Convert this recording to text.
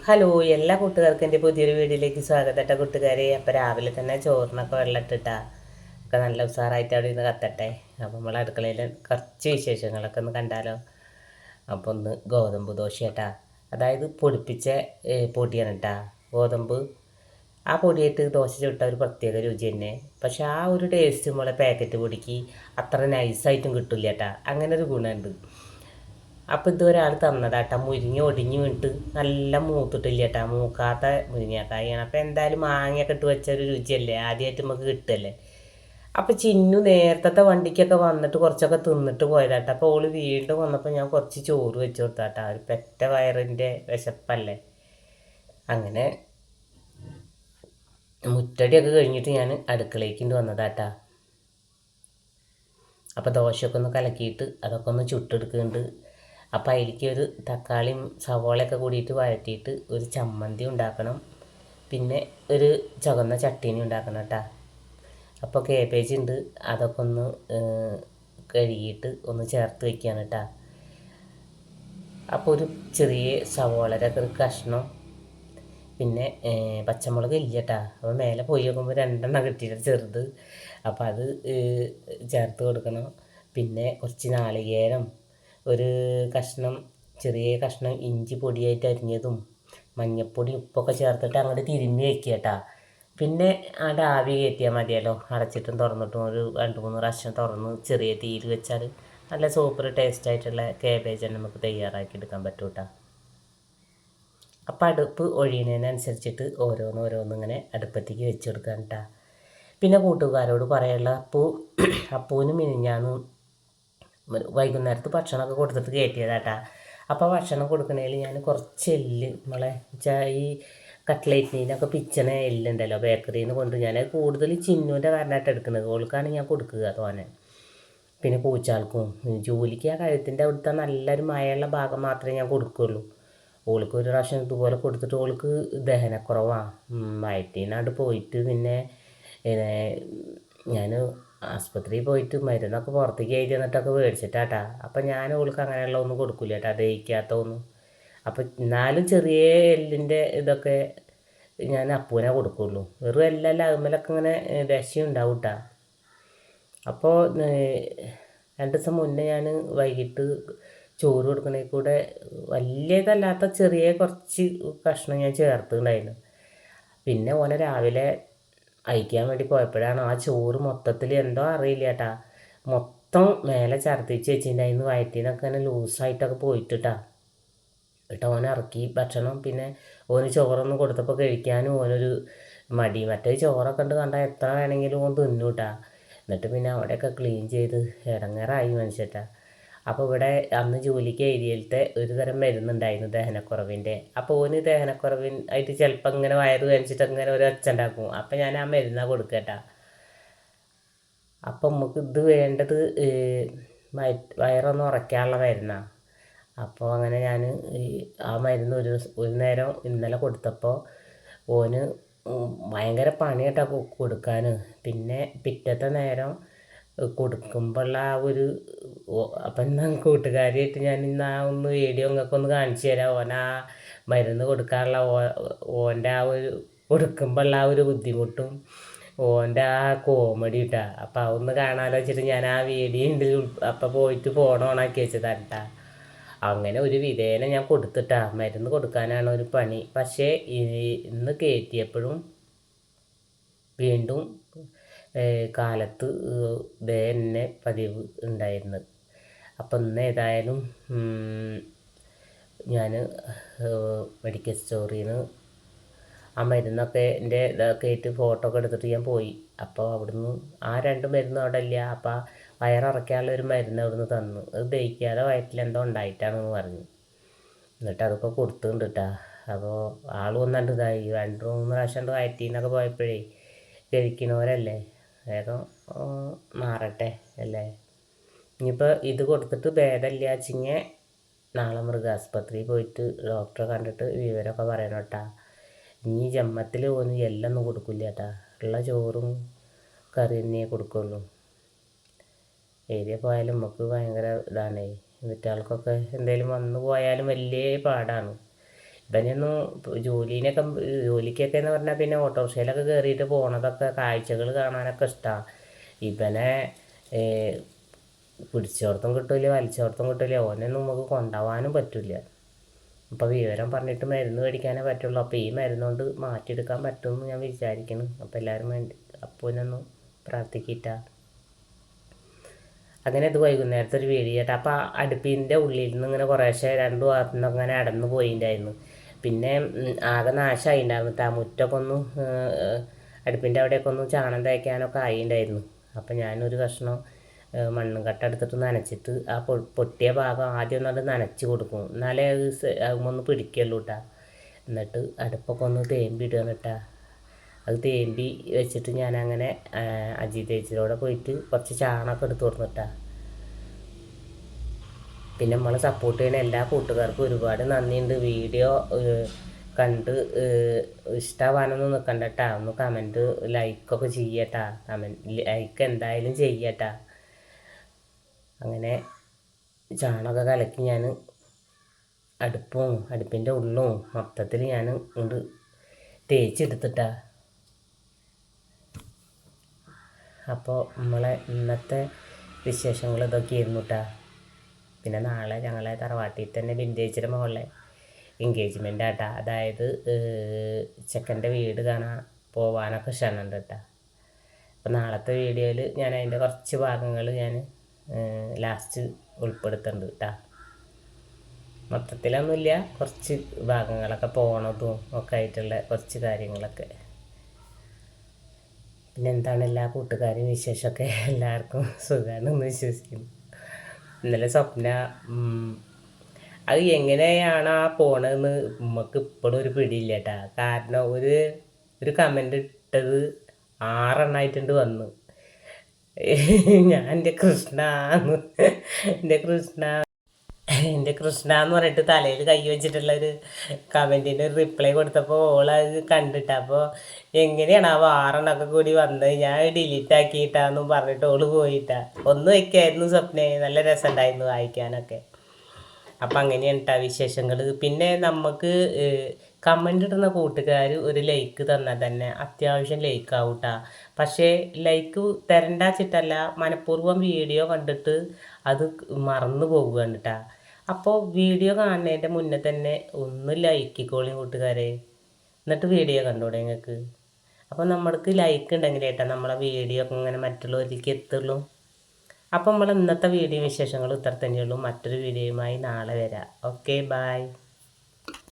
Hello എല്ലാ കൂട്ടുകാർക്കും എന്റെ പുതിയൊരു വീഡിയോയിലേക്ക് സ്വാഗതം കേട്ടോ കൂട്ടുകാരെ. അപ്പോൾ രാവിലെ തന്നെ ചോറിനൊക്കെ വെള്ളമിട്ടിട്ടാ ഒക്കെ നല്ല ഉഷാറായിട്ട് അവിടെ ഇരുന്ന് കത്തട്ടെ. അപ്പോൾ നമ്മൾ അടുക്കളയിൽ കുറച്ച് വിശേഷങ്ങളൊക്കെ ഒന്ന് കണ്ടാലോ? അപ്പോൾ ഒന്ന് ഗോതമ്പ് ദോശ അതായത് പൊടിപ്പിച്ച പൊടിയാണ് കേട്ടാ ഗോതമ്പ് ആ പൊടിയായിട്ട് ദോശ ചുട്ട ഒരു പ്രത്യേക രുചി തന്നെ. പക്ഷെ ആ ഒരു ടേസ്റ്റ് നമ്മളെ പാക്കറ്റ് പൊടിക്ക് അത്ര നൈസായിട്ടും കിട്ടില്ല കേട്ടാ അങ്ങനെ ഒരു ഗുണമുണ്ട്. അപ്പോൾ ഇത് ഒരാൾ തന്നതാട്ടാ. മുരിങ്ങ ഒടിഞ്ഞ് വീണിട്ട് നല്ല മൂത്തിട്ടില്ല കേട്ടാ മൂക്കാത്ത മുരിങ്ങക്കായാണ് അപ്പോൾ എന്തായാലും മാങ്ങയൊക്കെ ഇട്ട് വെച്ച ഒരു രുചിയല്ലേ? ആദ്യമായിട്ട് നമുക്ക് കിട്ടല്ലേ? അപ്പോൾ ചിന്നു നേരത്തെ വണ്ടിക്കൊക്കെ വന്നിട്ട് കുറച്ചൊക്കെ തിന്നിട്ട് പോയതാട്ടാ. അപ്പോൾ ഓൾ വീണ്ടും വന്നപ്പോൾ ഞാൻ കുറച്ച് ചോറ് വെച്ച് കൊടുത്താട്ടാ. ഒരു പെറ്റ വയറിന്റെ വിശപ്പല്ലേ? അങ്ങനെ മുറ്റടിയൊക്കെ കഴിഞ്ഞിട്ട് ഞാൻ അടുക്കളയ്ക്ക് വന്നതാട്ടാ. അപ്പോൾ ദോശയൊക്കെ ഒന്ന് കലക്കിയിട്ട് അതൊക്കെ ഒന്ന് ചുട്ടെടുക്കുന്നുണ്ട്. അപ്പോൾ അതിലേക്ക് ഒരു തക്കാളിയും സവോളയൊക്കെ കൂടിയിട്ട് വഴറ്റിയിട്ട് ഒരു ചമ്മന്തി ഉണ്ടാക്കണം. പിന്നെ ഒരു ചുവന്ന ചട്ടിനി ഉണ്ടാക്കണം കേട്ടോ. അപ്പോൾ കേബേജ് ഉണ്ട് അതൊക്കെ ഒന്ന് കഴുകിയിട്ട് ഒന്ന് ചേർത്ത് വെക്കുകയാണ് കേട്ടോ. അപ്പോൾ ഒരു ചെറിയ സവോളയുടെ ഒരു കഷ്ണം. പിന്നെ പച്ചമുളക് ഇല്ല കേട്ടാ. അപ്പോൾ മേലെ പോയി നോക്കുമ്പോൾ രണ്ടെണ്ണം കിട്ടിയിട്ട് ചെറുത്. അപ്പോൾ അത് ചേർത്ത് കൊടുക്കണം. പിന്നെ കുറച്ച് നാളികേരം ഒരു കഷ്ണം ചെറിയ കഷ്ണം ഇഞ്ചി പൊടിയായിട്ട് അരിഞ്ഞതും മഞ്ഞപ്പൊടി ഉപ്പൊക്കെ ചേർത്തിട്ട് അങ്ങോട്ട് തിരിഞ്ഞ് വെക്കുക പിന്നെ അവിടെ ആവി കയറ്റിയാൽ മതിയല്ലോ അടച്ചിട്ടും തുറന്നിട്ടും ഒരു രണ്ട് മൂന്ന് പ്രാവശ്യം തുറന്ന് ചെറിയ തീയിൽ വെച്ചാൽ നല്ല സൂപ്പർ ടേസ്റ്റ് ആയിട്ടുള്ള കേബേജ് നമുക്ക് തയ്യാറാക്കി എടുക്കാൻ പറ്റും കേട്ടോ അപ്പം അടുപ്പ് ഒഴിയുന്നതിനനുസരിച്ചിട്ട് ഓരോന്ന് ഓരോന്ന് ഇങ്ങനെ അടുപ്പത്തേക്ക് വെച്ച് കൊടുക്കാൻ കേട്ടോ പിന്നെ കൂട്ടുകാരോട് പറയാനുള്ള അപ്പൂ അപ്പൂന് മിനിഞ്ഞാന്ന് വൈകുന്നേരത്ത് ഭക്ഷണമൊക്കെ കൊടുത്തിട്ട് കയറ്റിയതാട്ടാ. അപ്പോൾ ഭക്ഷണം കൊടുക്കണേൽ ഞാൻ കുറച്ച് എല്ല് നമ്മളെ ഈ കട്ട്ലേറ്റിനൊക്കെ പിച്ചണ എല്ലുണ്ടല്ലോ ബേക്കറിയിൽ നിന്ന് കൊണ്ട് ഞാൻ കൂടുതൽ ചിന്നുവിന്റെ കാരണമായിട്ട് എടുക്കുന്നത്. ഓൾക്കാണ് ഞാൻ കൊടുക്കുക തോനെ. പിന്നെ പൂച്ചാൾക്കും ജോലിക്ക് ആ കഴുത്തിന്റെ അവിടുത്തെ നല്ലൊരു മഴയുള്ള ഭാഗം മാത്രമേ ഞാൻ കൊടുക്കുകയുള്ളൂ ഓൾക്ക് ഒരു പ്രാവശ്യം ഇതുപോലെ കൊടുത്തിട്ട് ഓൾക്ക് ദഹനക്കുറവാണ് വയറ്റിനാണ്ട് പോയിട്ട് പിന്നെ ഞാൻ ആസ്പത്രിയിൽ പോയിട്ട് മരുന്നൊക്കെ പുറത്തേക്ക് എഴുതി എന്നിട്ടൊക്കെ മേടിച്ചിട്ടാട്ടാ. അപ്പം ഞാൻ ഓൾക്ക് അങ്ങനെയുള്ള ഒന്നും കൊടുക്കില്ല കേട്ടോ ദഹിക്കാത്ത ഒന്നും അപ്പം എന്നാലും ചെറിയ എല്ലിന്റെ ഇതൊക്കെ ഞാൻ അപ്പൂനെ കൊടുക്കുള്ളൂ. വെറും എല്ലാം അതുമ്മലൊക്കെ ഇങ്ങനെ ഉണ്ടാവും കേട്ടോ അപ്പോൾ രണ്ട് ദിവസം മുന്നേ ഞാൻ വൈകിട്ട് ചോറ് കൊടുക്കണേ കൂടെ വലിയതല്ലാത്ത ചെറിയ കുറച്ച് കഷ്ണം ഞാൻ ചേർത്തിട്ടുണ്ടായിരുന്നു പിന്നെ ഓനെ രാവിലെ അയക്കാൻ വേണ്ടി പോയപ്പോഴാണ് ആ ചോറ് മൊത്തത്തിൽ എന്തോ അറിയില്ല ചേട്ടാ മൊത്തം മേലെ ഛർദ്ദിച്ച് അതിന് വയറ്റിന്നൊക്കെ ഇങ്ങനെ ലൂസായിട്ടൊക്കെ പോയിട്ടിട്ടാ. എന്നിട്ട് ഓൻ ഇറക്കി ഭക്ഷണം. പിന്നെ ഓന് ചോറൊന്നും കൊടുത്തപ്പോൾ കഴിക്കാനും ഓനൊരു മടി. മറ്റേ ചോറൊക്കെ ഉണ്ട് കണ്ടാൽ എത്ര വേണമെങ്കിലും ഓൻ തിന്നൂട്ടാ. എന്നിട്ട് പിന്നെ അവിടെയൊക്കെ ക്ലീൻ ചെയ്ത് ഇടങ്ങേറായി മനുഷ്യട്ടാ. അപ്പോൾ ഇവിടെ അന്ന് ജോലിക്ക് എഴുതിയിലത്തെ ഒരു തരം മരുന്നുണ്ടായിരുന്നു ദഹനക്കുറവിന്റെ. അപ്പോൾ ഓന് ദഹനക്കുറവിൻ ആയിട്ട് ചിലപ്പോൾ ഇങ്ങനെ വയറ് വേനിച്ചിട്ട് അങ്ങനെ ഒരു അച്ഛൻ ഉണ്ടാക്കും അപ്പോൾ ഞാൻ ആ മരുന്നാണ് കൊടുക്കട്ടാ അപ്പം നമുക്ക് ഇത് വേണ്ടത് വയറൊന്ന് ഉറക്കാനുള്ള മരുന്നാണ് അപ്പോൾ അങ്ങനെ ഞാൻ ആ മരുന്ന് ഒരു ഒരു നേരം ഇന്നലെ കൊടുത്തപ്പോൾ ഓന് ഭയങ്കര ഭയങ്കര കേട്ടോ കൊടുക്കാൻ പിന്നെ പിറ്റത്തെ നേരം കൊടുക്കുമ്പോഴുള്ള ആ ഒരു അപ്പം എന്നാ കൂട്ടുകാരിയായിട്ട് ഞാൻ ഇന്ന് ആ ഒന്ന് വീഡിയോ നിങ്ങൾക്ക് ഒന്ന് കാണിച്ചു തരാം. ഓൻ ആ മരുന്ന് കൊടുക്കാനുള്ള ഓന്റെ ആ ഒരു കൊടുക്കുമ്പോഴുള്ള ആ ഒരു ബുദ്ധിമുട്ടും ഓന്റെ ആ കോമഡി ഇട്ടാ അപ്പം അതൊന്ന് കാണാമല്ലോ വെച്ചിട്ട് ഞാൻ ആ വീഡിയോ ഉണ്ട് അപ്പം പോയിട്ട് ഫോൺ ഓണാക്കി വെച്ചതാണ് കേട്ടാ അങ്ങനെ ഒരു വിധേന ഞാൻ കൊടുത്തിട്ടാ. മരുന്ന് കൊടുക്കാനാണ് ഒരു പണി. പക്ഷേ ഇന്ന് കയറ്റിയപ്പോഴും വീണ്ടും കാലത്ത് ഇതേ തന്നെ പതിവ് ഉണ്ടായിരുന്നത് അപ്പം ഇന്ന് ഏതായാലും ഞാൻ മെഡിക്കൽ സ്റ്റോറിൽ നിന്ന് ആ മരുന്നൊക്കെ എന്റെ ഇതൊക്കെ ആയിട്ട് ഫോട്ടോ ഒക്കെ എടുത്തിട്ട് ഞാൻ പോയി. അപ്പോൾ അവിടുന്ന് ആ രണ്ട് മരുന്നും അവിടെ ഇല്ല അപ്പോൾ വയറിറക്കാനുള്ള ഒരു മരുന്ന് അവിടുന്ന് തന്നു. അത് ദഹിക്കാതെ വയറ്റിലെന്തോ ഉണ്ടായിട്ടാണെന്ന് പറഞ്ഞു. എന്നിട്ട് അതൊക്കെ കൊടുത്തുണ്ട് കേട്ടാ അപ്പോൾ ആൾ വന്നിട്ട് ഇതായി. രണ്ട് മൂന്ന് പ്രാവശ്യം വയറ്റിൽ നിന്നൊക്കെ പോയപ്പോഴേ കഴിക്കണവരല്ലേ വേഗം മാറട്ടെ അല്ലേ? ഇനിയിപ്പോൾ ഇത് കൊടുത്തിട്ട് ഭേദമില്ല വെച്ചിങ്ങ നാളെ മൃഗാസ്പത്രിയിൽ പോയിട്ട് ഡോക്ടറെ കണ്ടിട്ട് വിവരമൊക്കെ പറയണം കേട്ടാ. ഇനി ജമ്മത്തിൽ പോന്ന് എല്ലൊന്നും കൊടുക്കില്ല കേട്ടാ. ഉള്ള ചോറും കറി തന്നെയേ കൊടുക്കുള്ളൂ. ഏരിയ പോയാലും നമുക്ക് ഭയങ്കര ഇതാണേ. വീട്ടുകാർക്കൊക്കെ എന്തെങ്കിലും വന്നു പോയാലും വലിയ പാടാണ്. ഇവനൊന്നും ജോലിനൊക്കെ ജോലിക്കൊക്കെ എന്ന് പറഞ്ഞാൽ പിന്നെ ഓട്ടോറിക്ഷയിലൊക്കെ കയറിയിട്ട് പോണതൊക്കെ കാഴ്ചകൾ കാണാനൊക്കെ ഇഷ്ടമാണ് ഇവനെ പിടിച്ചോടത്തും കിട്ടില്ല വലിച്ചോടത്തും കിട്ടില്ല ഓനൊന്നും നമുക്ക് കൊണ്ടുപോകാനും പറ്റില്ല അപ്പോൾ വിവരം പറഞ്ഞിട്ട് മരുന്ന് മേടിക്കാനേ പറ്റുള്ളൂ. അപ്പോൾ ഈ മരുന്ന് കൊണ്ട് മാറ്റിയെടുക്കാൻ പറ്റുമെന്ന് ഞാൻ വിചാരിക്കുന്നു അപ്പോൾ എല്ലാവരും വേണ്ടി അപ്പൂനൊന്ന് പ്രാർത്ഥിക്കിട്ട. അങ്ങനെ ഇത് വൈകുന്നേരത്തെ ഒരു വീഡിയോ കേട്ടോ. അപ്പോൾ അടുപ്പിന്റെ ഉള്ളിൽ നിന്ന് ഇങ്ങനെ കുറേശ്ശെ രണ്ട് ഭാഗത്തുനിന്ന് അങ്ങനെ അടന്നു പോയിണ്ടായിരുന്നു. പിന്നെ ആകെ നാശമായി ഉണ്ടായിരുന്നു ആ മുറ്റൊക്കെ ഒന്ന് അടുപ്പിന്റെ അവിടെയൊക്കെ ഒന്ന് ചാണം തേക്കാനൊക്കെ ആയിണ്ടായിരുന്നു. അപ്പം ഞാനൊരു കഷ്ണം മണ്ണും കട്ട എടുത്തിട്ട് നനച്ചിട്ട് ആ പൊ പൊട്ടിയ ഭാഗം ആദ്യം ഒന്നത് നനച്ച് കൊടുക്കും. എന്നാലേ അത് ഒന്ന് പിടിക്കുള്ളൂ കേട്ടാ എന്നിട്ട് അടുപ്പൊക്കെ ഒന്ന് തേമ്പി ഇടുക കേട്ടാ അത് തേമ്പി വെച്ചിട്ട് ഞാൻ അങ്ങനെ അജി തേച്ചിലൂടെ പോയിട്ട് കുറച്ച് ചാണകം എടുത്ത് കൊടുത്തിട്ടാ പിന്നെ നമ്മളെ സപ്പോർട്ട് ചെയ്യുന്ന എല്ലാ കൂട്ടുകാർക്കും ഒരുപാട് നന്ദിയുണ്ട്. വീഡിയോ കണ്ട് ഇഷ്ടമാവാനൊന്നും നിൽക്കണ്ട കേട്ടാ ഒന്ന് കമന്റ് ലൈക്കൊക്കെ ചെയ്യട്ടാ കമന്റ് ലൈക്ക് എന്തായാലും ചെയ്യട്ടാ അങ്ങനെ ചാണകം കലക്കി ഞാൻ അടുപ്പും അടുപ്പിന്റെ ഉള്ളും മൊത്തത്തിൽ ഞാൻ ഉണ്ട് തേച്ചെടുത്തിട്ടാ. അപ്പോൾ നമ്മളെ ഇന്നത്തെ വിശേഷങ്ങൾ ഇതൊക്കെ ആയിരുന്നു കേട്ടാ പിന്നെ നാളെ ഞങ്ങളെ തറവാട്ടിൽ തന്നെ ബിന്ദേച്ചിയുടെ മുകളിലെ എൻഗേജ്മെന്റ് ആട്ടാ. അതായത് ചെക്കന്റെ വീട് കാണാൻ പോവാനൊക്കെ ക്ഷണമുണ്ട് കേട്ടാ അപ്പോൾ നാളത്തെ വീഡിയോയിൽ ഞാൻ അതിന്റെ കുറച്ച് ഭാഗങ്ങൾ ഞാൻ ലാസ്റ്റ് ഉൾപ്പെടുത്തുന്നുണ്ട് കേട്ടോ മൊത്തത്തിലൊന്നുമില്ല കുറച്ച് ഭാഗങ്ങളൊക്കെ പോണതും ഒക്കെ ആയിട്ടുള്ള കുറച്ച് കാര്യങ്ങളൊക്കെ. പിന്നെ എന്താണ് എല്ലാ കൂട്ടുകാരും വിശേഷമൊക്കെ? എല്ലാവർക്കും സുഖമാണെന്ന് വിശ്വസിക്കുന്നു. ഇന്നലെ സ്വപ്ന അത് എങ്ങനെയാണ് ആ പോണതെന്ന് നമുക്ക് ഇപ്പോഴും ഒരു പിടിയില്ല കേട്ടാ കാരണം ഒരു ഒരു കമന്റ് ഇട്ടത് ആറെണ്ണായിട്ടുണ്ട് വന്നു. ഞാൻ എന്റെ കൃഷ്ണ എന്റെ കൃഷ്ണ എന്റെ കൃഷ്ണ എന്ന് പറഞ്ഞിട്ട് തലയിൽ കൈ വെച്ചിട്ടുള്ള ഒരു കമന്റിന്റെ ഒരു റിപ്ലൈ കൊടുത്തപ്പോൾ ഓളത് കണ്ടിട്ട് അപ്പോൾ എങ്ങനെയാണ് ആ വാറെണ്ണൊക്കെ കൂടി വന്നത്? ഞാൻ ഡിലീറ്റ് ആക്കിയിട്ടാന്നും പറഞ്ഞിട്ട് ഓൾ പോയിട്ടാ. ഒന്ന് വയ്ക്കായിരുന്നു സ്വപ്നെ നല്ല രസമുണ്ടായിരുന്നു വായിക്കാനൊക്കെ. അപ്പം അങ്ങനെയാണ് കേട്ടോ വിശേഷങ്ങൾ പിന്നെ നമുക്ക് കമന്റ് ഇടുന്ന കൂട്ടുകാർ ഒരു ലൈക്ക് തന്നാൽ തന്നെ അത്യാവശ്യം ലൈക്ക് ആവും കേട്ടോ പക്ഷേ ലൈക്ക് തരണ്ട തരണ്ടാച്ചിട്ടല്ല മനഃപൂർവം വീഡിയോ കണ്ടിട്ട് അത് മറന്നു പോകുകയാണ് കേട്ടോ അപ്പോൾ വീഡിയോ കാണുന്നതിന്റെ മുന്നേ തന്നെ ഒന്ന് ലൈക്കിക്കോളി കൂട്ടുകാരെ. എന്നിട്ട് വീഡിയോ കണ്ടൂടെ നിങ്ങൾക്ക് അപ്പോൾ നമ്മൾക്ക് ലൈക്ക് ഉണ്ടെങ്കിൽ ഏട്ടാ നമ്മളെ വീഡിയോ ഒക്കെ ഇങ്ങനെ മറ്റുള്ളവരിലേക്ക് എത്തുള്ളൂ. അപ്പോൾ നമ്മൾ ഇന്നത്തെ വീഡിയോ വിശേഷങ്ങൾ ഇത്ര തന്നെയുള്ളൂ മറ്റൊരു വീഡിയോയുമായി നാളെ വരാം. Okay bye